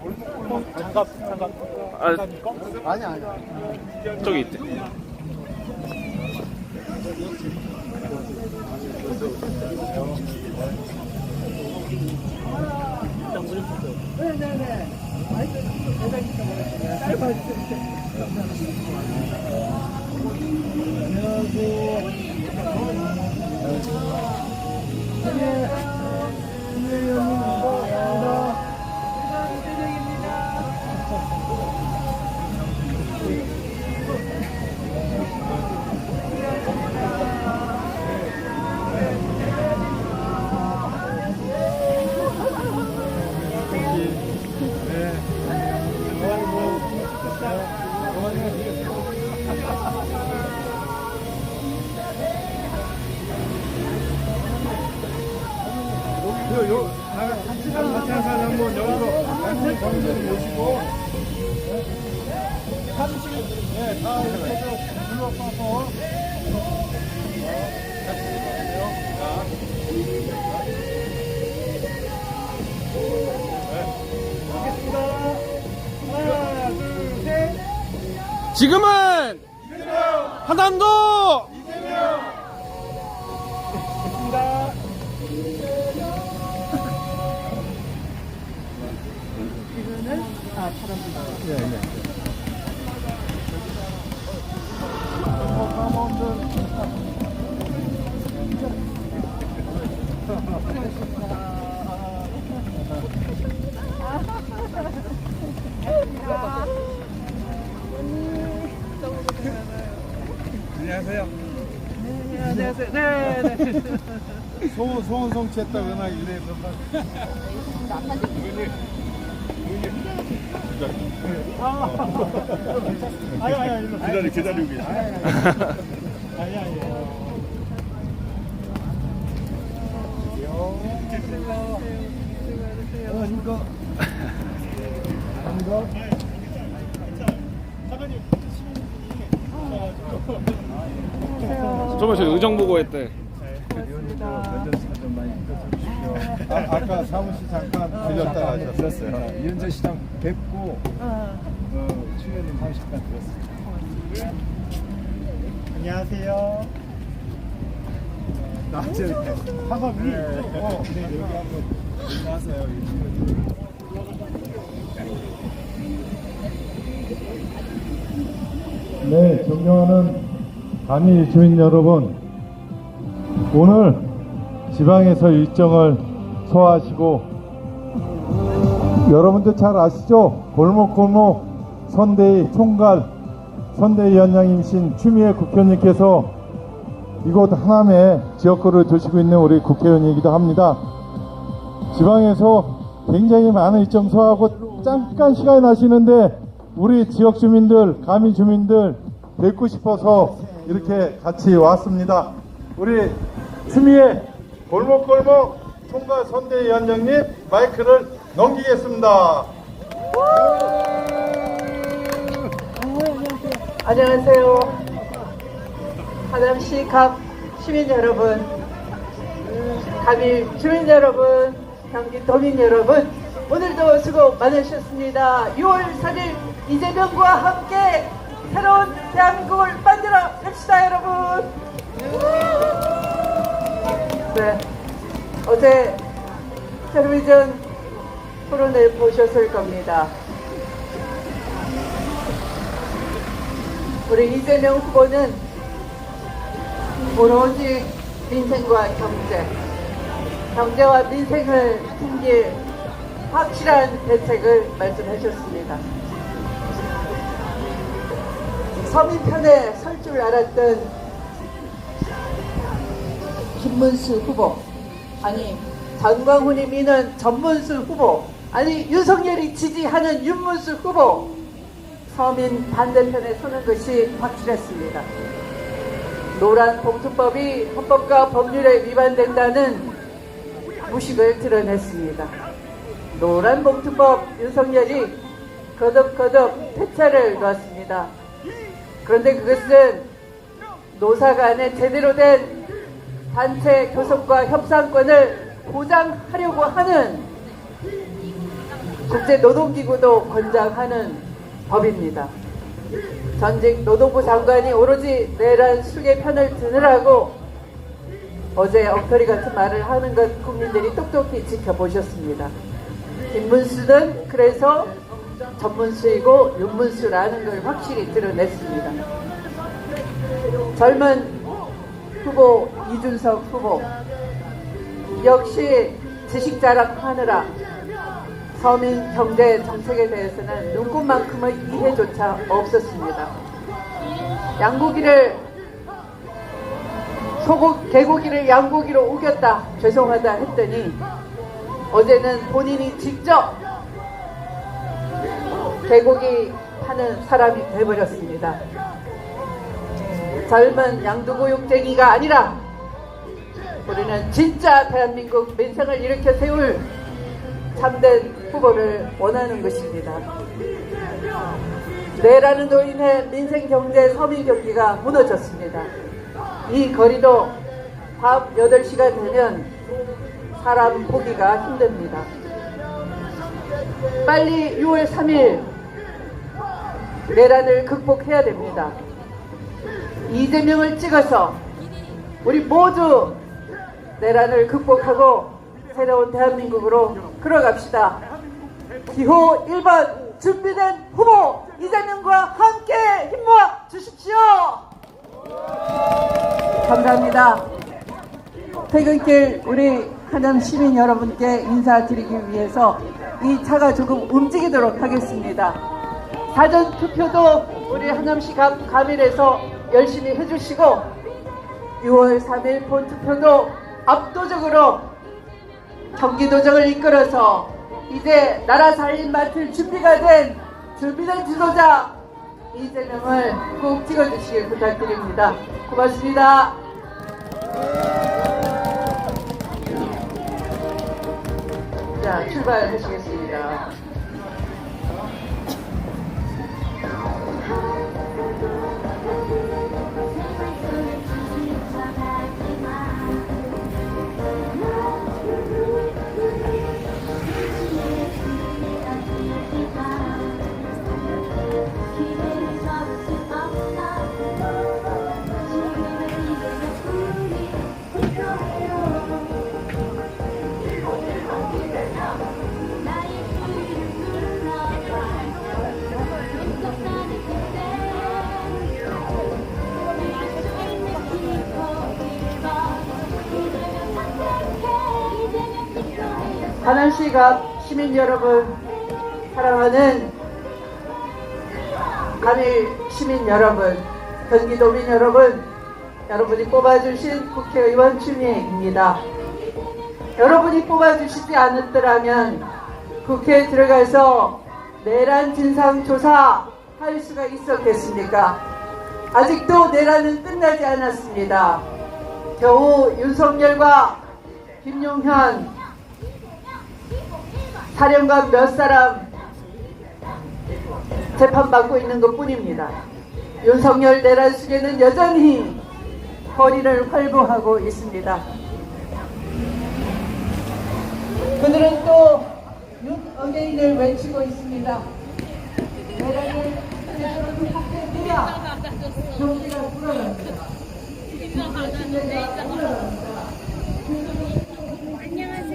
장갑 장갑 아, 아니 아니. 저기 있대. 요, 요, 같이 가는 같이 가는 사람 한번 여기로 같이 가는 모시고. 네. 지금은 한남도 예, 예. 안녕하세요. 안녕하세요. 네, 네. 소원, 소원 성취했다거나 이래서. 아니, 아니. 기다리, 기다리고 계시 아니, 아니. 어, 이거. 이거. 저번에 저 의정 보고 했대. 아, 아 까 사무실 잠깐 들렸다 하셨어요. 들었어요. 이현재 시장 뵙고 어, 추현님 한 잠깐 들었어요. 안녕하세요. 나한테 사과미. 어, 네, 여기 한번 나와서요. 네, 존경하는 간이 주민 여러분, 오늘 지방에서 일정을 소화하시고 여러분들 잘 아시죠? 골목골목 선대위 총괄 선대위원장이신 추미애 국회의원님께서 이곳 하남에 지역구를 두시고 있는 우리 국회의원이기도 합니다. 지방에서 굉장히 많은 일정 소화하고 잠깐 시간이 나시는데 우리 지역 주민들, 가미 주민들 뵙고 싶어서 이렇게 같이 왔습니다. 우리 추미애 골목골목 총괄 선대위원장님 마이크를 넘기겠습니다. 안녕하세요. 하남시 갑 시민 여러분, 갑일 주민 여러분, 경기 도민 여러분, 오늘도 수고 많으셨습니다. 6월 4일 이재명과 함께 새로운 대한민국을 만들어 냅시다, 여러분. 네, 어제 텔레비전 토론을 보셨을 겁니다. 우리 이재명 후보는 오로지 민생과 경제, 경제와 민생을 챙길 확실한 대책을 말씀하셨습니다. 서민 편에 설 줄 알았던 김문수 후보, 아니 전광훈이 미는 전문수 후보, 아니 윤석열이 지지하는 윤문수 후보, 서민 반대편에 서는 것이 확실했습니다. 노란 봉투법이 헌법과 법률에 위반된다는 무식을 드러냈습니다. 노란 봉투법 윤석열이 거듭거듭 폐차를 놓았습니다. 그런데 그것은 노사 간에 제대로 된 단체 교섭과 협상권을 보장하려고 하는 국제노동기구도 권장하는 법입니다. 전직 노동부 장관이 오로지 내란 수계 편을 드느라고 어제 엉터리 같은 말을 하는 것 국민들이 똑똑히 지켜보셨습니다. 김문수는 그래서 전문수이고 윤문수라는 걸 확실히 드러냈습니다. 젊은 후보 이준석 후보 역시 지식 자랑하느라 서민 경제 정책에 대해서는 눈꽃만큼의 이해조차 없었습니다. 양고기를 소고 개고기를 양고기로 우겼다 죄송하다 했더니 어제는 본인이 직접 개고기 파는 사람이 돼버렸습니다. 젊은 양두고육쟁이가 아니라 우리는 진짜 대한민국 민생을 일으켜 세울 참된 후보를 원하는 것입니다. 내라는 인해 민생 경제 서민 경기가 무너졌습니다. 이 거리도 밤 8시가 되면 사람 보기가 힘듭니다. 빨리 6월 3일 내란을 극복해야 됩니다. 이재명을 찍어서 우리 모두 내란을 극복하고 새로운 대한민국으로 걸어갑시다. 기호 1번 준비된 후보 이재명과 함께 힘 모아 주십시오. 감사합니다. 퇴근길 우리 하남 시민 여러분께 인사드리기 위해서 이 차가 조금 움직이도록 하겠습니다. 사전 투표도 우리 하남시 감, 감일에서 열심히 해주시고 6월 3일 본투표도 압도적으로 경기도정을 이끌어서 이제 나라 살림 맡을 준비가 된 준비된 지도자 이재명을 꼭 찍어주시길 부탁드립니다. 고맙습니다. 자, 출발하시겠습니다. 하남시가 시민 여러분, 사랑하는 감일 시민 여러분, 경기도민 여러분, 여러분이 뽑아주신 국회의원 추미애입니다. 여러분이 뽑아주시지 않았더라면 국회에 들어가서 내란 진상 조사 할 수가 있었겠습니까? 아직도 내란은 끝나지 않았습니다. 겨우 윤석열과 김용현 사령관 몇 사람 재판받고 있는 것 뿐입니다. 윤석열 내란 수계는 여전히 거리를 활보하고 있습니다. 그들은 또 윤어게인을 외치고 있습니다. 내란을 제대로 극복해야 경기가 돌아갑니다. 경기가 돌아갑니다.